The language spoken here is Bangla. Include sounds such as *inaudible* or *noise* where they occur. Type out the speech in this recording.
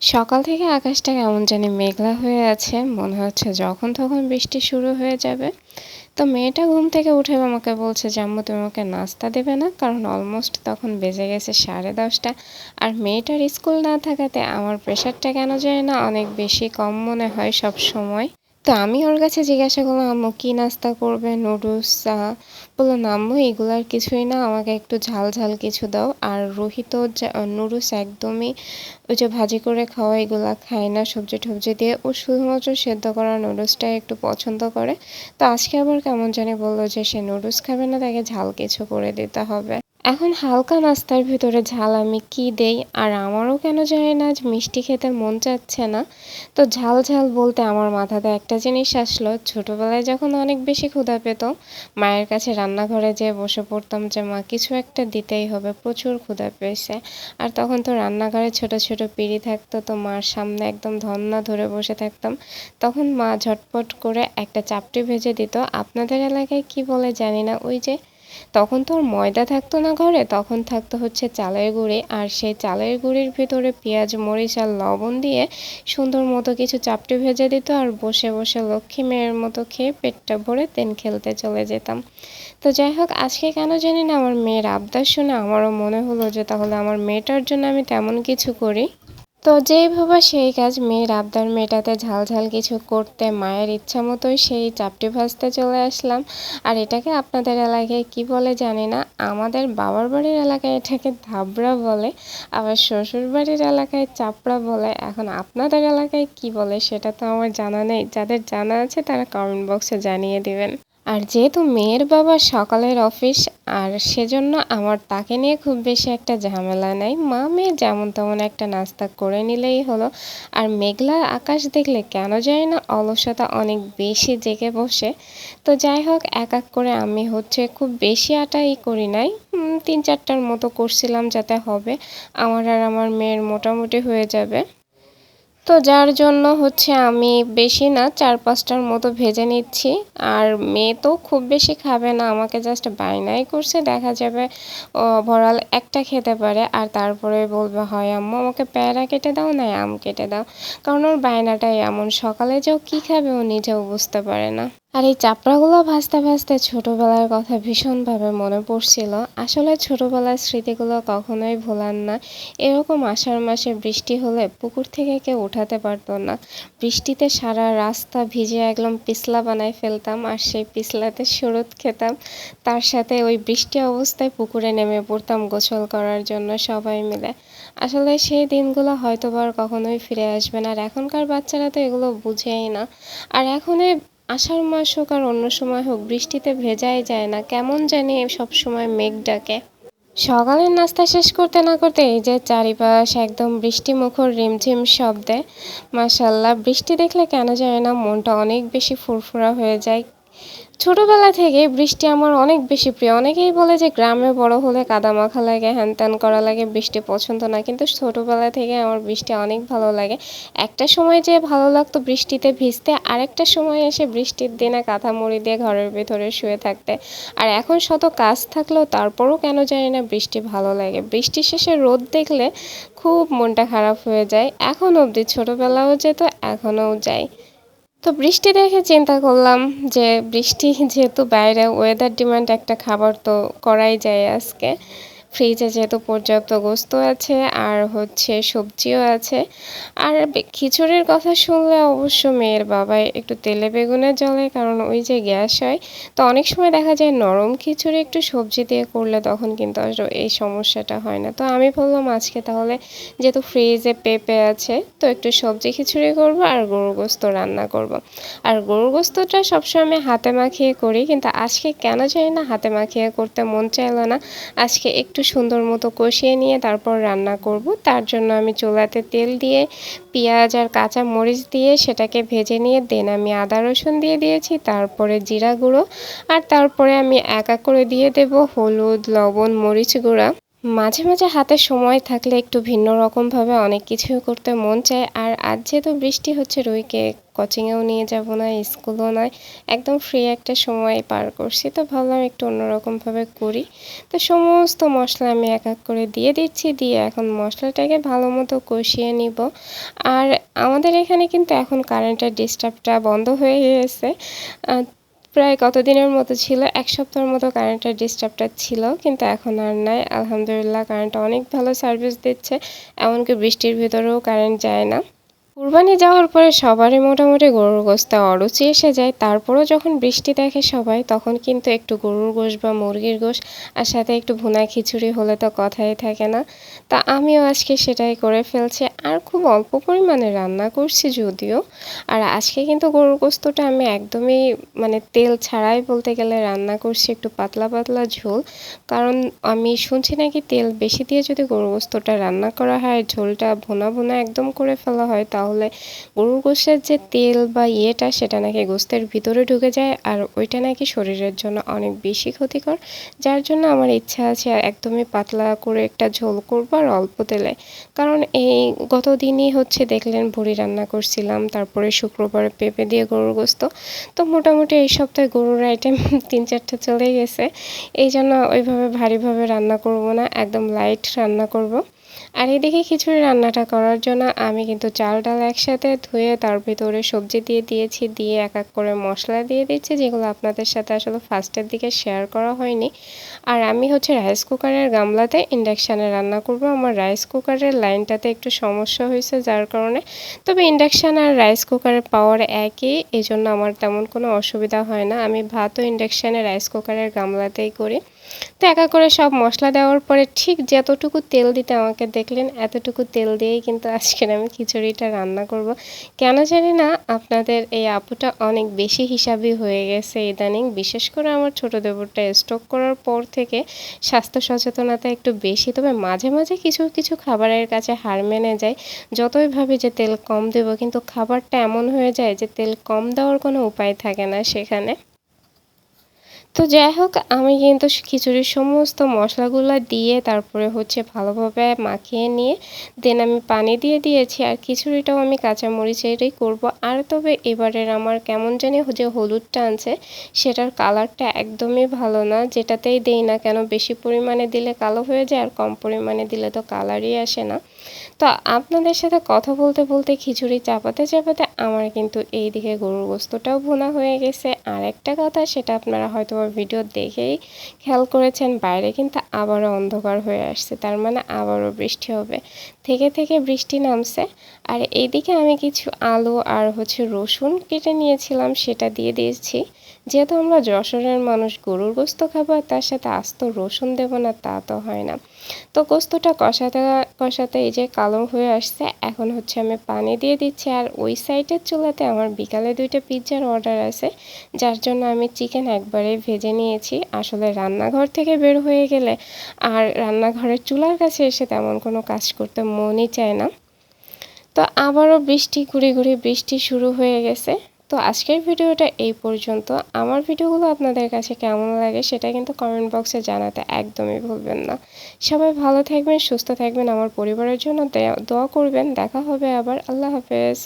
সকাল থেকে আকাশটা কেমন জানি মেঘলা হয়ে আছে, মনে হচ্ছে যখন তখন বৃষ্টি শুরু হয়ে যাবে। তো মেয়েটা ঘুম থেকে উঠে আমাকে বলছে যে আম্মু তুমি আমাকে নাস্তা দেবে না? কারণ অলমোস্ট তখন বেজে গেছে সাড়ে দশটা। আর মেয়েটার স্কুল না থাকাতে আমার প্রেশারটা কেন যায় না, অনেক বেশি কম মনে হয় সব সময়। তো আমি ওর কাছে জিজ্ঞাসা করলাম, আম্মু, কী নাস্তা করবে? নুডলস, চা? বলল না আম্মু এগুলার কিছুই না, আমাকে একটু ঝাল ঝাল কিছু দাও। আর রোহিত নুডলস একদমই ওই যে ভাজি করে খাওয়া এগুলা খায় না, সবজি টবজি দিয়ে। ও শুধুমাত্র সেদ্ধ করা নুডলসটাই একটু পছন্দ করে। তো আজকে আবার কেমন জানি বলল যে সে নুডলস খাবে না, তাকে ঝাল কিছু করে দিতে হবে। এখন হালকা নাস্তার ভিতরে ঝাল আমি কি দেই? আর আমারও কেন জানি না আজ মিষ্টি খেতে মন চাচ্ছে না। তো ঝাল ঝাল বলতে আমার মাথাতে একটা জিনিস আসলো। ছোটোবেলায় যখন অনেক বেশি ক্ষুধা পেত মায়ের কাছে রান্নাঘরে যেয়ে বসে পড়তাম যে, মা, কিছু একটা দিতেই হবে, প্রচুর ক্ষুধা পেয়েছে। আর তখন তো রান্নাঘরে ছোট ছোট পিড়ি থাকতো, তো মার সামনে একদম ধন্না ধরে বসে থাকতাম। তখন মা ঝটপট করে একটা চাপটি ভেজে দিত। আপনাদের এলাকায় কি বলে জানি না, ওই যে তখন তো আর ময়দা থাকতো না ঘরে, তখন থাকতো হচ্ছে চালের গুঁড়ি। আর সেই চালের গুঁড়ির ভিতরে পেঁয়াজ, মরিচ আর লবণ দিয়ে সুন্দর মতো কিছু চাপটি ভেজে দিত আর বসে বসে লক্ষ্মী মেয়ের মতো খেয়ে পেটটা ভরে তেন খেলতে চলে যেতাম। তো যাই হোক, আজকে কেন জানি না আমার মেয়ের আবদার শুনে আমারও মনে হলো যে তাহলে আমার মেয়েটার জন্য আমি তেমন কিছু করি। তো যেই ভাবা সেই কাজ মেয়ের আবদার মেটাতে ঝাল ঝাল কিছু করতে মায়ের ইচ্ছা মতোই সেই চাপটি ভাজতে চলে আসলাম। আর এটাকে আপনাদের এলাকায় কি বলে জানি না, আমাদের বাবার বাড়ির এলাকায় এটাকে ধাবড়া বলে, আবার শ্বশুর বাড়ির এলাকায় চাপড়া বলে। এখন আপনাদের এলাকায় কি বলে সেটা তো আমার জানা নেই, যাদের জানা আছে তারা কমেন্ট বক্সে জানিয়ে দিবেন। আর যেহেতু মেয়ের বাবা সকালের অফিস, আর সেজন্য আমার তাকে নিয়ে খুব বেশি একটা ঝামেলা নেই। মা মেয়ে যেমন তেমন একটা নাস্তা করে নিলেই হলো। আর মেঘলা আকাশ দেখলে কেন যায় না অলসতা অনেক বেশি জেগে বসে। তো যাই হোক, এক এক করে আমি হচ্ছে খুব বেশি আটাই করি নাই। তিন চারটার মতো করছিলাম যাতে হবে। আমার আর আমার মেয়ের মোটামুটি হয়ে যাবে। তো যার জন্য হচ্ছে আমি বেশি না চার পাঁচটার মতো ভেজে নিচ্ছি। আর মেয়ে তো খুব বেশি খাবে না, আমাকে জাস্ট বায়নাই করছে, দেখা যাবে ওভারঅল একটা খেতে পারে। আর তারপরে বলবে, হয় আম্মু, আমাকে প্যারা কেটে দাও না, আম কেটে দাও। কারণ ওর বায়নাটাই এমন, সকালে যাও কী খাবে ও নিজেও বুঝতে পারে না। আর এই চাপড়াগুলো ভাজতে ভাজতে ছোটোবেলার কথা ভীষণভাবে মনে পড়ছিল। আসলে ছোটোবেলার স্মৃতিগুলো কখনোই ভোলার না। এরকম আষাঢ় মাসে বৃষ্টি হলে পুকুর থেকে কেউ উঠাতে পারতো না। বৃষ্টিতে সারা রাস্তা ভিজে একদম পিছলা বানায় ফেলতাম আর সেই পিছলাতে সুরত খেতাম। তার সাথে ওই বৃষ্টি অবস্থায় পুকুরে নেমে পড়তাম গোসল করার জন্য সবাই মিলে। আসলে সেই দিনগুলো হয়তো আর কখনোই ফিরে আসবে না। আর এখনকার বাচ্চারা তো এগুলো বুঝেই না। আর এখন আষাঢ় মাস হোক আর অন্য সময় হোক বৃষ্টিতে ভেজাই যায় না। কেমন জানি সব সময় মেঘ ডাকে। সকালের নাস্তা শেষ করতে না করতে এই যে চারিপাশ একদম বৃষ্টিমুখর রিমঝিম শব্দে মাসাল্লাহ বৃষ্টি দেখলে কেন যায় না মনটা অনেক বেশি ফুরফুরা হয়ে যায়। ছোটবেলা থেকে বৃষ্টি আমার অনেক বেশি প্রিয়। অনেকেই বলে যে গ্রামে বড় হলে কাদা মাখা লাগে হ্যান ত্যান করা লাগে, বৃষ্টি পছন্দ না। কিন্তু ছোটবেলা থেকে আমার বৃষ্টি অনেক ভালো লাগে। একটা সময় যে ভালো লাগতো বৃষ্টিতে ভিজতে, আরেকটা সময় এসে বৃষ্টির দিনে কাঁথা মুড়ি দিয়ে ঘরের ভেতরে শুয়ে থাকতে। আর এখন শত কাজ থাকলেও তারপরও কেন জানি না বৃষ্টি ভালো লাগে। বৃষ্টি শেষে রোদ দেখলে খুব মনটা খারাপ হয়ে যায়। এখন অবধি ছোটোবেলাও যেত, এখনও যায় তো বৃষ্টি দেখে চিন্তা করলাম যে বৃষ্টি যেহেতু বাইরে ওয়েদার ডিমান্ড একটা খাবার তো করাই যায় আজকে। ফ্রিজে যেহেতু পর্যাপ্ত গোস্ত আছে আর হচ্ছে সবজিও আছে। আর খিচুড়ির কথা শুনলে অবশ্য মেয়ের বাবাই একটু তেলে বেগুনে জলে কারণ ওই যে গ্যাস হয়। তো অনেক সময় দেখা যায় নরম খিচুড়ি একটু সবজি দিয়ে করলে তখন কিন্তু এই সমস্যাটা হয় না। তো আমি বললাম, আজকে তাহলে যেহেতু ফ্রিজে পেঁপে আছে, তো একটু সবজি খিচুড়ি করব আর গরু গোস্ত রান্না করব। আর গরু গোস্তটা সবসময় আমি হাতে মাখিয়ে করি, কিন্তু আজকে কেন জানি না হাতে মাখিয়ে করতে মন চাইলো না। আজকে একটু সুন্দর মতো কষিয়ে নিয়ে তারপর রান্না করব। তার জন্য আমি চুলাতে তেল দিয়ে পেঁয়াজ আর কাঁচা মরিচ দিয়ে সেটাকে ভেজে নিয়ে দেন আমি আদা রসুন দিয়ে দিয়েছি, তারপরে জিরা গুঁড়ো আর তারপরে আমি একা করে দিয়ে দেব হলুদ, লবণ, মরিচ গুঁড়া। মাঝে মাঝে হাতে সময় থাকলে একটু ভিন্ন রকমভাবে অনেক কিছু করতে মন চায়। আর আজ যেহেতু বৃষ্টি হচ্ছে, রুইকে কোচিংয়েও নিয়ে যাব না, স্কুলও নয়। একদম ফ্রি একটা সময় পার করছি। তো ভাবলাম একটু অন্যরকমভাবে করি। তো সমস্ত মশলা আমি এক এক করে দিয়ে দিচ্ছি, দিয়ে এখন মশলাটাকে ভালো মতো কষিয়ে নিব। আর আমাদের এখানে কিন্তু এখন কারেন্টের ডিস্টার্বটা বন্ধ হয়ে গেছে। প্রায় কতদিনের মতো ছিল? এক সপ্তাহের মতো কারেন্টের ডিস্টার্বটা ছিল, কিন্তু এখন আর নাই। আলহামদুলিল্লাহ কারেন্টটা অনেক ভালো সার্ভিস দিচ্ছে। এমনকি বৃষ্টির ভিতরেও কারেন্ট যায় না। কুরবানি যাওয়ার পরে সবারই মোটামুটি গরুর গোস্তে অরুচি এসে যায়। তারপরও যখন বৃষ্টি দেখে সবাই, তখন কিন্তু একটু গরুর গোশ বা মুরগির গোশ আর সাথে একটু ভুনা খিচুড়ি হলে তো কথাই থাকে না। তা আমিও আজকে সেটাই করে ফেলছি। আর খুব অল্প পরিমাণে রান্না করছি যদিও। আর আজকে কিন্তু গরুর গোস্তটা আমি একদমই মানে তেল ছাড়াই বলতে গেলে রান্না করছি একটু পাতলা পাতলা ঝোল। কারণ আমি শুনছি নাকি তেল বেশি দিয়ে যদি গরুর গোস্তটা রান্না করা হয়, ঝোলটা ভুনা ভুনা একদম করে ফেলা হয়, তাহলে তাহলে গরুর গোষ্ঠের যে তেল বা ইয়েটা, সেটা নাকি গোস্তের ভিতরে ঢুকে যায় আর ওইটা নাকি শরীরের জন্য অনেক বেশি ক্ষতিকর। যার জন্য আমার ইচ্ছা আছে একদমই পাতলা করে একটা ঝোল করব আর অল্প তেলে। কারণ এই গত দিনই হচ্ছে দেখলেন ভুড়ি রান্না করছিলাম, তারপরে শুক্রবারে পেঁপে দিয়ে গরুর গোস্ত। তো মোটামুটি এই সপ্তাহে গরুর আইটেম *laughs* তিন চারটা চলে গেছে। এই জন্য ওইভাবে ভারীভাবে রান্না করব না, একদম লাইট রান্না করব। আর এদিকে খিচুড়ি রান্নাটা করার জন্য আমি কিন্তু চাল ডাল একসাথে ধুয়ে তার ভিতরে সবজি দিয়ে দিয়েছি, দিয়ে এক এক করে মশলা দিয়ে দিচ্ছি, যেগুলো আপনাদের সাথে আসলে ফার্স্টের দিকে শেয়ার করা হয়নি। আর আমি হচ্ছে রাইস কুকারের গামলাতে ইন্ডাকশানে রান্না করব। আমার রাইস কুকারের লাইনটাতে একটু সমস্যা হয়েছে যার কারণে। তবে ইন্ডাকশান আর রাইস কুকারের পাওয়ার একই এই জন্য আমার তেমন কোনো অসুবিধা হয় না। আমি ভাতও ইন্ডাকশানে রাইস কুকারের গামলাতেই করি। তো একা করে সব মশলা দেওয়ার পরে ঠিক যতটুকু তেল দিতে আমাকে দেখলেন, এতটুকু তেল দিয়েই কিন্তু আজকের আমি খিচুড়িটা রান্না করব। কেন জানি না, আপনাদের এই আপুটা অনেক বেশি হিসাবই হয়ে গেছে ইদানিং। বিশেষ করে আমার ছোট দেবরটা স্টক করার পর থেকে স্বাস্থ্য সচেতনতা একটু বেশি। তবে মাঝে মাঝে কিছু কিছু খাবারের কাছে হার মেনে যায়। যতই ভাবি যে তেল কম দেবো, কিন্তু খাবারটা এমন হয়ে যায় যে তেল কম দেওয়ার কোনো উপায় থাকে না সেখানে। তো যাই হোক, আমি কিন্তু খিচুড়ির সমস্ত মশলাগুলো দিয়ে তারপরে হচ্ছে ভালোভাবে মাখিয়ে নিয়ে দেন আমি পানি দিয়ে দিয়েছি আর খিচুড়িটাও আমি কাঁচা মরিচেরই করব। আর তবে এবারের আমার কেমন জানি যে হলুদটা আনছে, সেটার কালারটা একদমই ভালো না, যেটাতেই দেই না কেন, বেশি পরিমাণে দিলে কালো হয়ে যায় আর কম পরিমাণে দিলে তো কালারই আসে না। তো আপনাদের সাথে কথা বলতে বলতে খিচুড়ি চাপাতে চাপাতে আমার কিন্তু এই দিকে গরুর গোস্তটাও ভুনা হয়ে গেছে। আর একটা কথা, সেটা আপনারা হয়তো ভিডিও দেখেই খেয়াল করেছেন, বাইরে কিন্তু আবারও অন্ধকার হয়ে আসছে, তার মানে আবারও বৃষ্টি হবে। থেকে থেকে বৃষ্টি নামছে। আর এইদিকে আমি কিছু আলু আর হচ্ছে রসুন কেটে নিয়েছিলাম, সেটা দিয়ে দিয়েছি। যেহেতু আমরা যশোরের মানুষ গরুর গোস্ত খাব তার সাথে আস্ত রসুন দেব না, তা তো হয় না। তো গোস্তটা কষাতে কষাতে এই যে কালো হয়ে আসছে, এখন হচ্ছে আমি পানি দিয়ে দিচ্ছি। আর ওই সাইডের চুলাতে আমার বিকালে দুইটা পিৎজার অর্ডার আছে, যার জন্য আমি চিকেন একবারে ভেজে নিয়েছি। আসলে রান্নাঘর থেকে বের হয়ে গেলে আর রান্নাঘরের চুলার কাছে এসে তেমন কোনো কাজ করতে মনই চায় না। তো আবারও বৃষ্টি ঘুরে ঘুরে বৃষ্টি শুরু হয়ে গেছে। তো আজকের ভিডিওটা এই পর্যন্ত। আমার ভিডিওগুলো আপনাদের কাছে কেমন লাগে সেটা কিন্তু কমেন্ট বক্সে জানাতে একদমই ভুলবেন না। সবাই ভালো থাকবেন, সুস্থ থাকবেন, আমার পরিবারের জন্য দোয়া করবেন। দেখা হবে আবার। আল্লাহ হাফেজ।